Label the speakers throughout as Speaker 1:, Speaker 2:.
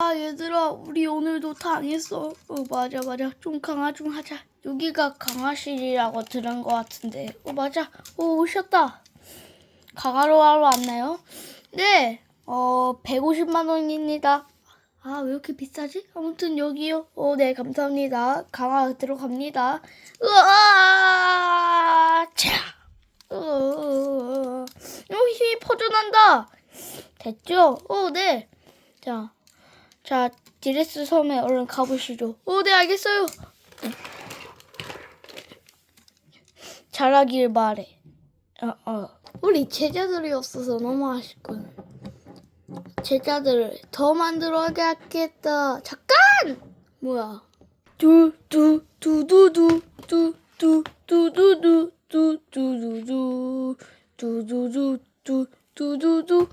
Speaker 1: 아 얘들아 우리 오늘도 당했어. 어 맞아 맞아. 좀 강화 좀 하자. 여기가 강화실이라고 들은 것 같은데. 어 맞아. 오 오셨다. 강화로 하러 왔나요? 네어 150만 원입니다. 아 왜 이렇게 비싸지? 아무튼 여기요. 어 네 감사합니다. 강화 들어갑니다. 으아! 차! 으아! 어, 힘이 퍼져난다. 됐죠? 어네 자 자, 디레스 섬에 얼른 가보시죠. 오, 네, 알겠어요. 잘하길 바래. 어, 어. 우리 제자들이 없어서 너무 아쉽군. 제자들을 더 만들어야 하겠다. 잠깐! 뭐야? 두, 두, 두, 두, 두, 두, 두, 두, 두, 두, 두, 두, 두, 두, 두, 두, 두, 두, 두두두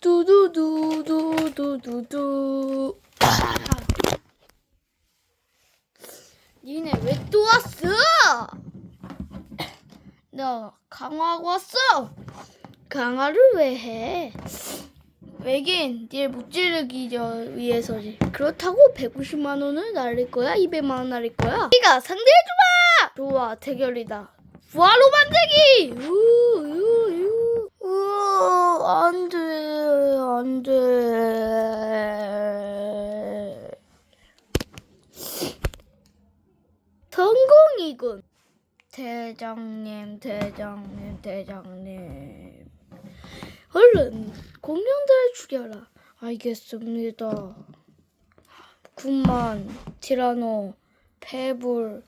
Speaker 1: 두두두두두두두 니네 왜 또 왔어? 나 강화하고 왔어. 강화를 왜 해? 왜긴 니를 못 지르기 위해서지. 그렇다고 150만 원을 날릴 거야? 200만 원 날릴 거야? 네가 상대해줘봐. 좋아 대결이다. 부활로 만들기. 우와 안 돼 안 돼. 성공이군. 대장님, 대장님, 대장님. 얼른 공룡들을 죽여라. 알겠습니다. 군만, 티라노, 페불,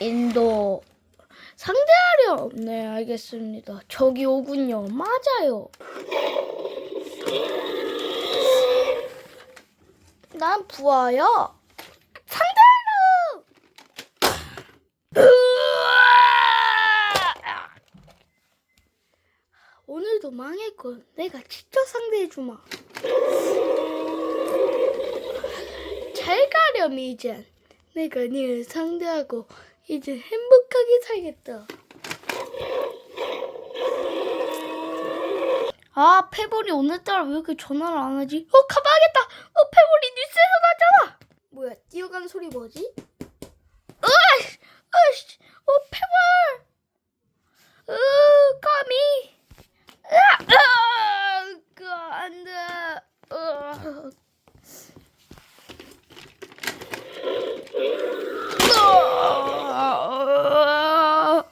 Speaker 1: 인도. 상대 네, 알겠습니다. 저기 오군요. 맞아요. 난 부하야. 상대하려. 오늘도 망했군. 내가 직접 상대해주마. 잘 가렴 이젠. 내가 니를 상대하고 이제 행복하게 살겠다. 아 페볼이 오늘따라 왜 이렇게 전화를 안 하지? 어 가봐야겠다. 어 페볼이 뉴스에서 나잖아. 뭐야 뛰어가는 소리 뭐지? 으아씨, 으아씨, 어 페볼. 으 까미. 으아, 으아, 그 안돼. 으아. 으아.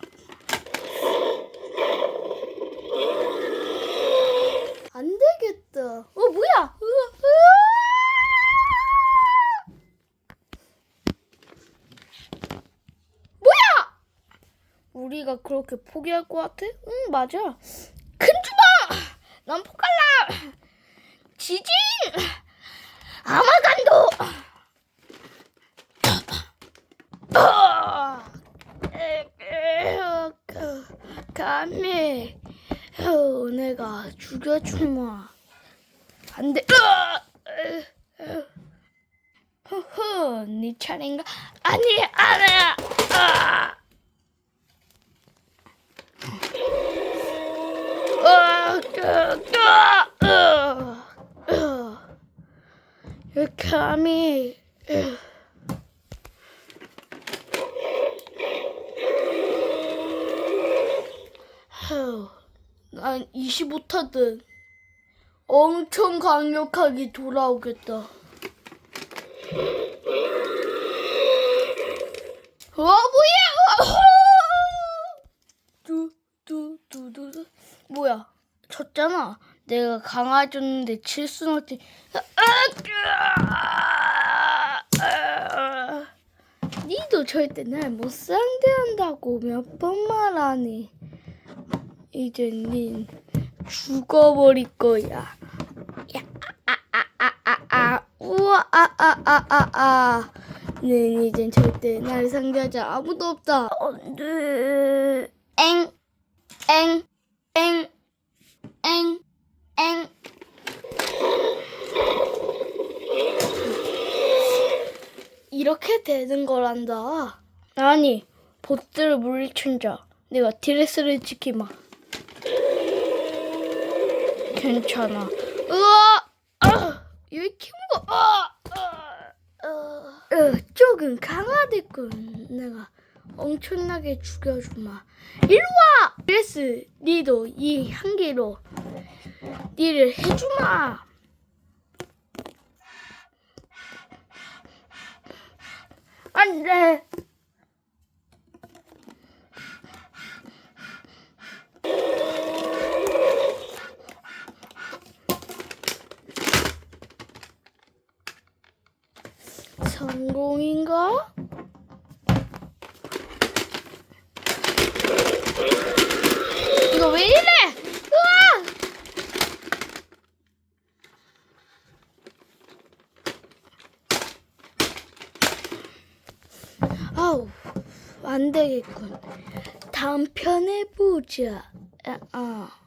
Speaker 1: 안 되겠다. 어 뭐야? 으아, 으아. 뭐야? 우리가 그렇게 포기할 것 같아? 응 맞아. 큰 주먹. 난 포갈라. 지진. 아마간도. 아, 감히 어, 내가 죽여주마 안돼 허허 네 차례인가 아니 아니야 어. 휴, 난 25타든 엄청 강력하게 돌아오겠다. 어, 뭐야! 두, 두, 두, 두, 두. 졌잖아. 내가 강화해줬는데 칠 수는 없지. 니도 절대 날 못 상대한다고 몇 번 말하니. 이제 닌 죽어버릴 거야. 야, 아, 아, 아, 아, 아, 우와, 아, 아, 아, 아, 아. 는 이젠 절대 날 상대하지 아무도 없다. 안 돼. 엥, 엥, 엥, 엥, 엥. 이렇게 되는 거란다. 아니, 보스를 물리친 자. 내가 디레스를 지키마. 괜찮아. 으아! 아! 여기 키운 거. 어, 조금 강화됐군. 내가 엄청나게 죽여주마. 이리 와! 그래스, 니도 이 향기로 니를 해주마. 안 돼. 성공인가? 이거 왜 이래? 으아! 아우, 안 되겠군. 다음 편에 보자. 아, 아.